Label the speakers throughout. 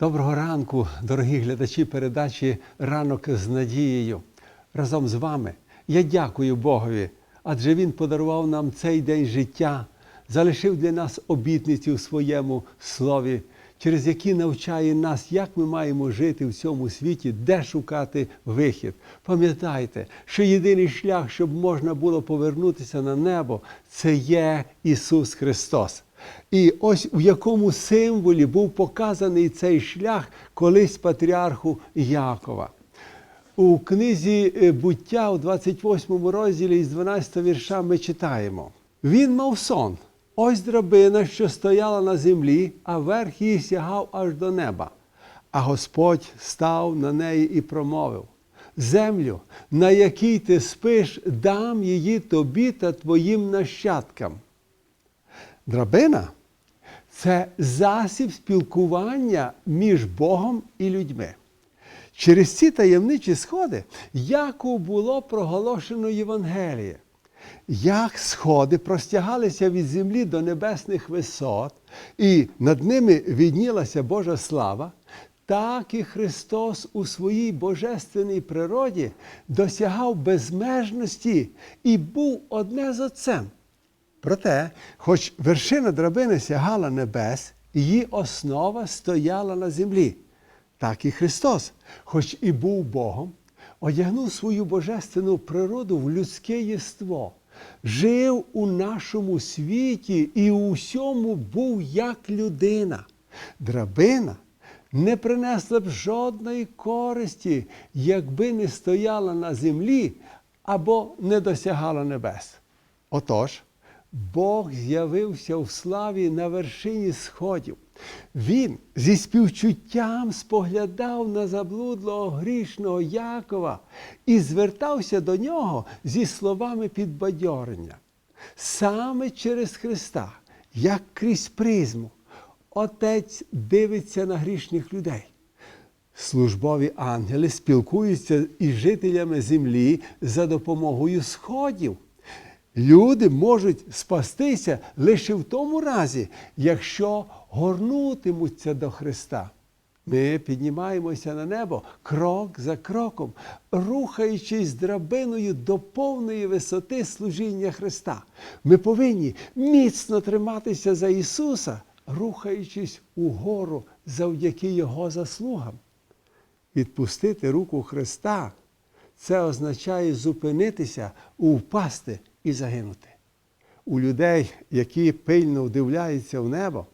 Speaker 1: Доброго ранку, дорогі глядачі передачі Ранок з надією. Разом з вами я дякую Богові, адже Він подарував нам цей день життя, залишив для нас обітниці у своєму слові, через які навчає нас, як ми маємо жити в цьому світі, де шукати вихід. Пам'ятайте, що єдиний шлях, щоб можна було повернутися на небо, це є Ісус Христос. І ось у якому символі був показаний цей шлях колись патріарху Якова. У книзі е, буття у 28 розділі із 12 вірша ми читаємо: Він мав сон. Ось драбина, що стояла на землі, а верх її сягав аж до неба. А Господь став на неї і промовив: Землю, на якій ти спиш, дам її тобі та твоїм нащадкам. Драбина це засіб спілкування між Богом і людьми. Через ці таємничі сходи Якову було проголошено Євангеліє. Як сходи простягалися від землі до небесних висот, і над ними віднілася Божа слава, так і Христос у своїй божественній природі досягав безмежності і був одне з Отцем. Проте, хоч вершина драбини сягала небес, її основа стояла на землі. Так і Христос, хоч і був Богом, одягнув свою божественну природу в людське єство, жив у нашому світі і у всьому був як людина. Драбина не принесла б жодної користі, якби не стояла на землі або не досягала небес. Отож, Бог з'явився в славі на вершині сходів. Він зі співчуттям споглядав на заблудлого грішного Якова і звертався до нього зі словами підбадьорення. Саме через Христа, як крізь призму, Отець дивиться на грішних людей. Службові ангели спілкуються із жителями землі за допомогою сходів. Люди можуть спастися лише в тому разі, якщо горнутимуться до Христа. Ми піднімаємося на небо крок за кроком, рухаючись драбиною до повної висоти служіння Христа. Ми повинні міцно триматися за Ісуса, рухаючись угору завдяки Його заслугам. Відпустити руку Христа це означає зупинитися, впасти і загинути. У людей, які пильно вдивляються в небо,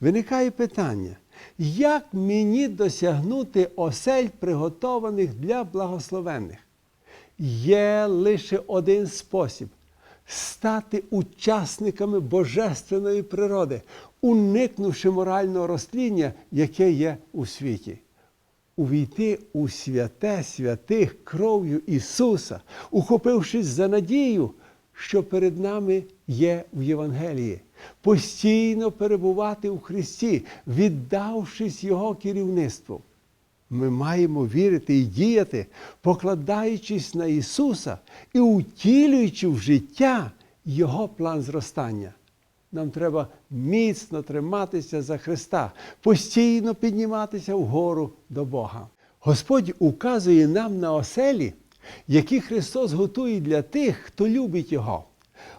Speaker 1: виникає питання, як мені досягнути осель, приготованих для благословенних? Є лише один спосіб стати учасниками божественної природи, уникнувши морального розтління, яке є у світі. Увійти у святе святих кров'ю Ісуса, ухопившись за надію, що перед нами є в Євангелії, постійно перебувати у Христі, віддавшись Його керівництву. Ми маємо вірити і діяти, покладаючись на Ісуса і утілюючи в життя Його план зростання. Нам треба міцно триматися за Христа, постійно підніматися вгору до Бога. Господь указує нам на оселі, які Христос готує для тих, хто любить Його.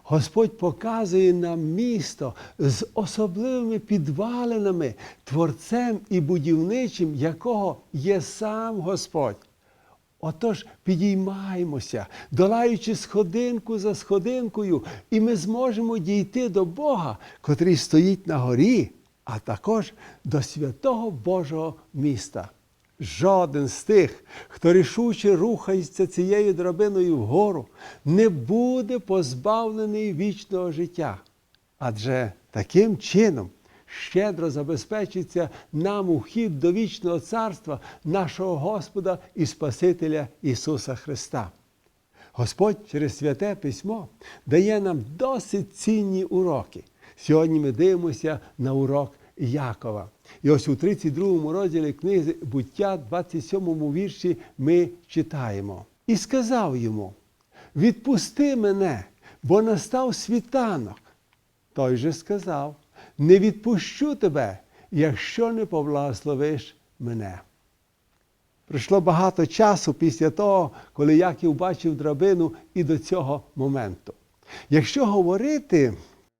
Speaker 1: Господь показує нам місто з особливими підвалинами, творцем і будівничим, якого є сам Господь. Отож, підіймаємося, долаючи сходинку за сходинкою, і ми зможемо дійти до Бога, котрий стоїть на горі, а також до святого Божого міста. Жоден з тих, хто рішуче рухається цією драбиною вгору, не буде позбавлений вічного життя. Адже таким чином щедро забезпечиться нам ухід до вічного царства нашого Господа і Спасителя Ісуса Христа. Господь через святе письмо дає нам досить цінні уроки. Сьогодні ми дивимося на урок Якова. І ось у 32 розділі книги буття, 27 вірші, ми читаємо. І сказав йому: Відпусти мене, бо настав світанок. Той же сказав: Не відпущу тебе, якщо не поблагословиш мене. Пройшло багато часу після того, коли Яків бачив драбину і до цього моменту. Якщо говорити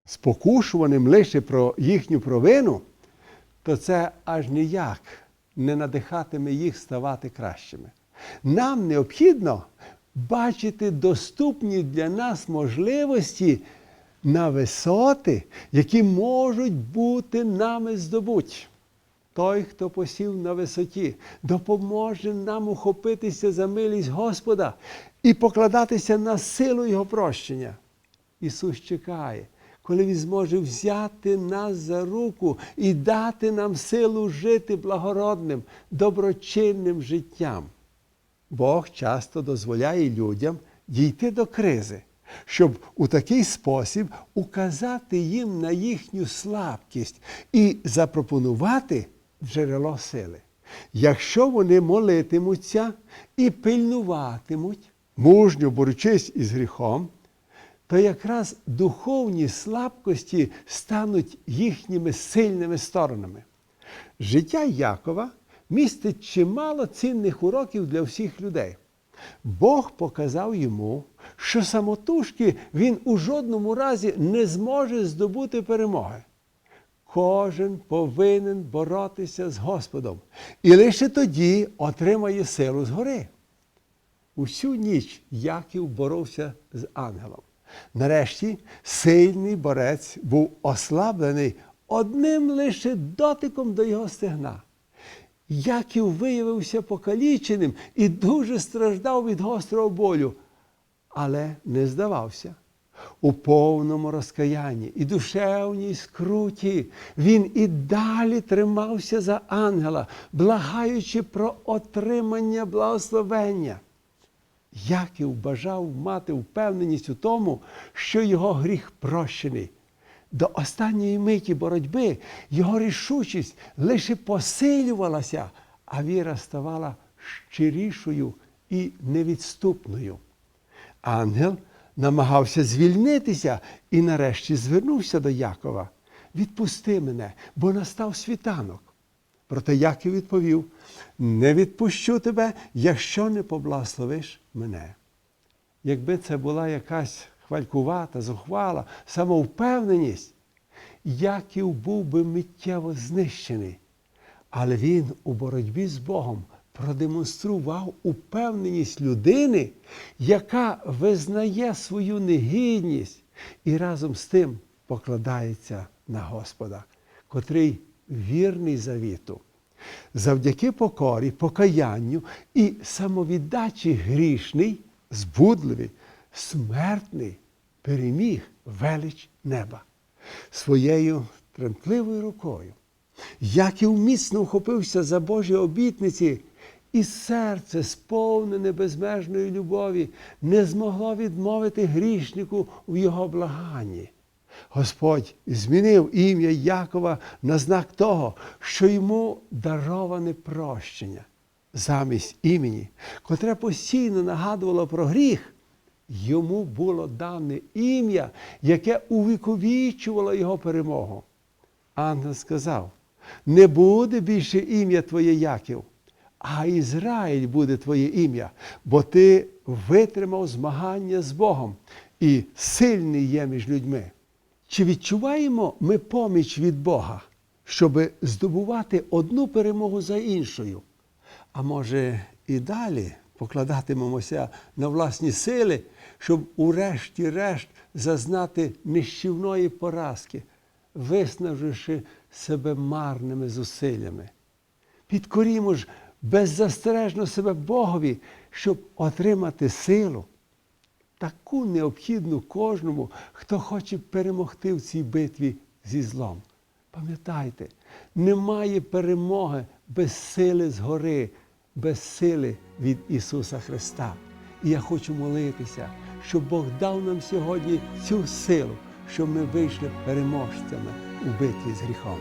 Speaker 1: спокушуваним лише про їхню провину, то це аж ніяк не надихатиме їх ставати кращими. Нам необхідно бачити доступні для нас можливості на висоти, які можуть бути нами здобуті. Той, хто посів на висоті, допоможе нам ухопитися за милість Господа і покладатися на силу Його прощення. Ісус чекає, коли Він зможе взяти нас за руку і дати нам силу жити благородним, доброчинним життям. Бог часто дозволяє людям дійти до кризи, щоб у такий спосіб указати їм на їхню слабкість і запропонувати джерело сили. Якщо вони молитимуться і пильнуватимуть, мужньо борючись із гріхом, то якраз духовні слабкості стануть їхніми сильними сторонами. Життя Якова містить чимало цінних уроків для всіх людей. Бог показав йому, що самотужки він у жодному разі не зможе здобути перемоги. Кожен повинен боротися з Господом і лише тоді отримає силу згори. Усю ніч Яків боровся з ангелом. Нарешті сильний борець був ослаблений одним лише дотиком до його стегна. Яків виявився покаліченим і дуже страждав від гострого болю, але не здавався. У повному розкаянні і душевній скруті він і далі тримався за ангела, благаючи про отримання благословення. Яків бажав мати впевненість у тому, що його гріх прощений. До останньої миті боротьби його рішучість лише посилювалася, а віра ставала щирішою і невідступною. Ангел намагався звільнитися і нарешті звернувся до Якова. Відпусти мене, бо настав світанок. Проте Яків відповів: не відпущу тебе, якщо не поблагословиш мене. Якби це була якась хвалькувата, зухвала, самовпевненість, Яків був би миттєво знищений. Але він у боротьбі з Богом продемонстрував упевненість людини, яка визнає свою негідність і разом з тим покладається на Господа, котрий вірний завіту. Завдяки покорі, покаянню і самовіддачі грішний, збудливий, смертний переміг велич неба своєю тремтливою рукою. Яків міцно вхопився за Божі обітниці, і серце, сповнене безмежної любові, не змогло відмовити грішнику в його благанні. Господь змінив ім'я Якова на знак того, що йому дароване прощення. Замість імені, котре постійно нагадувало про гріх, йому було дане ім'я, яке увіковічувало його перемогу. Ангел сказав: не буде більше ім'я Твоє Яків, а Ізраїль буде Твоє ім'я, бо ти витримав змагання з Богом і сильний є між людьми. Чи відчуваємо ми поміч від Бога, щоб здобувати одну перемогу за іншою? А може і далі покладатимемося на власні сили, щоб урешті-решт зазнати нищівної поразки, виснаживши себе марними зусиллями. Підкорімо ж беззастережно себе Богові, щоб отримати силу, таку необхідну кожному, хто хоче перемогти в цій битві зі злом. Пам'ятайте, немає перемоги без сили згори, без сили від Ісуса Христа. І я хочу молитися, щоб Бог дав нам сьогодні цю силу, щоб ми вийшли переможцями у битві з гріхом.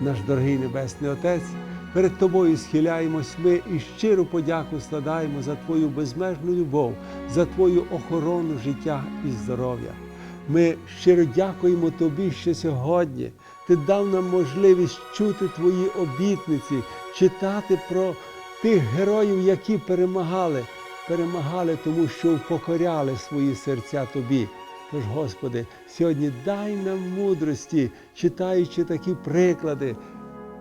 Speaker 1: Наш дорогий Небесний Отець, перед Тобою схиляємось ми і щиру подяку складаємо за Твою безмежну любов, за Твою охорону життя і здоров'я. Ми щиро дякуємо Тобі, що сьогодні Ти дав нам можливість чути Твої обітниці, читати про тих героїв, які перемагали, перемагали, тому що покоряли свої серця Тобі. Тож, Господи, сьогодні дай нам мудрості, читаючи такі приклади,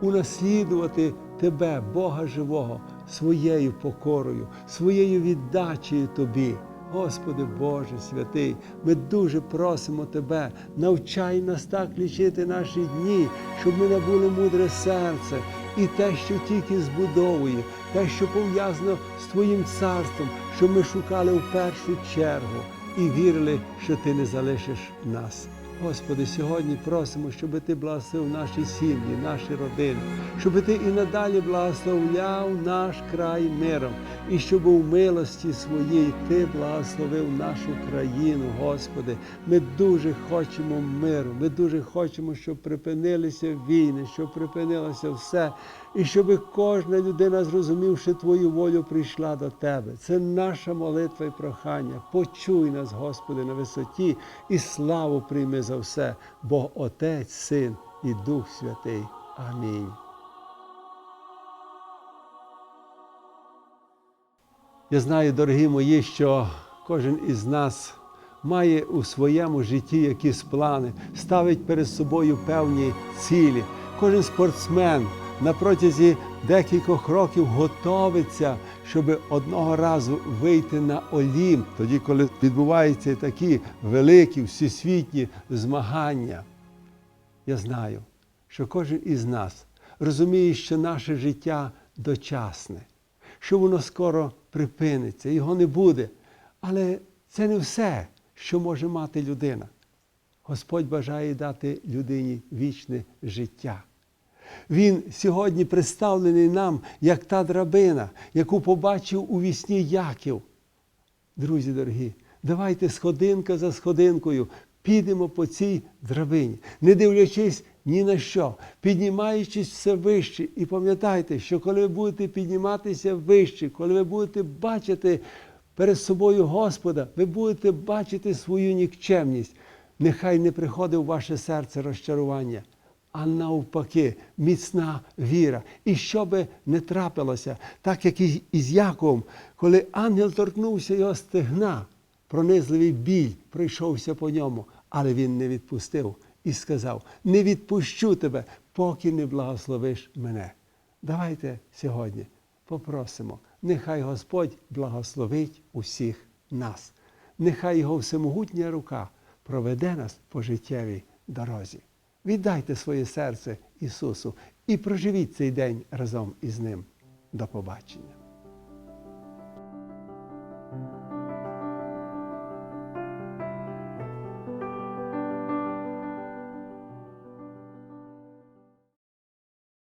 Speaker 1: унаслідувати Тебе, Бога живого, своєю покорою, своєю віддачею Тобі. Господи Боже святий, ми дуже просимо Тебе, навчай нас так лічити наші дні, щоб ми набули мудре серце і те, що тільки збудовує, те, що пов'язано з Твоїм царством, щоб ми шукали в першу чергу і вірили, що Ти не залишиш нас. Господи, сьогодні просимо, щоб Ти благословив наші сім'ї, наші родини, щоб Ти і надалі благословляв наш край миром, і щоб у милості своїй Ти благословив нашу країну, Господи. Ми дуже хочемо миру, ми дуже хочемо, щоб припинилися війни, щоб припинилося все, і щоб кожна людина, зрозумівши Твою волю, прийшла до Тебе. Це наша молитва і прохання. Почуй нас, Господи, на висоті, і славу прийми за все, бо Отець, Син і Дух Святий. Амінь. Я знаю, дорогі мої, що кожен із нас має у своєму житті якісь плани, ставить перед собою певні цілі. Кожен спортсмен на протязі декількох років готовиться, щоб одного разу вийти на Олімп, тоді, коли відбуваються такі великі всесвітні змагання. Я знаю, що кожен із нас розуміє, що наше життя дочасне, що воно скоро припиниться, його не буде. Але це не все, що може мати людина. Господь бажає дати людині вічне життя. Він сьогодні представлений нам як та драбина, яку побачив у вісні Яків. Друзі дорогі, давайте сходинка за сходинкою підемо по цій драбині, не дивлячись ні на що, піднімаючись все вище. І пам'ятайте, що коли ви будете підніматися вище, коли ви будете бачити перед собою Господа, ви будете бачити свою нікчемність. Нехай не приходить у ваше серце розчарування, а навпаки, міцна віра. І що би не трапилося, так як і з Яковом, коли ангел торкнувся його стегна, пронизливий біль пройшовся по ньому, але він не відпустив і сказав: не відпущу тебе, поки не благословиш мене. Давайте сьогодні попросимо, нехай Господь благословить усіх нас, нехай Його всемогутня рука проведе нас по життєвій дорозі. Віддайте своє серце Ісусу і проживіть цей день разом із Ним. До побачення.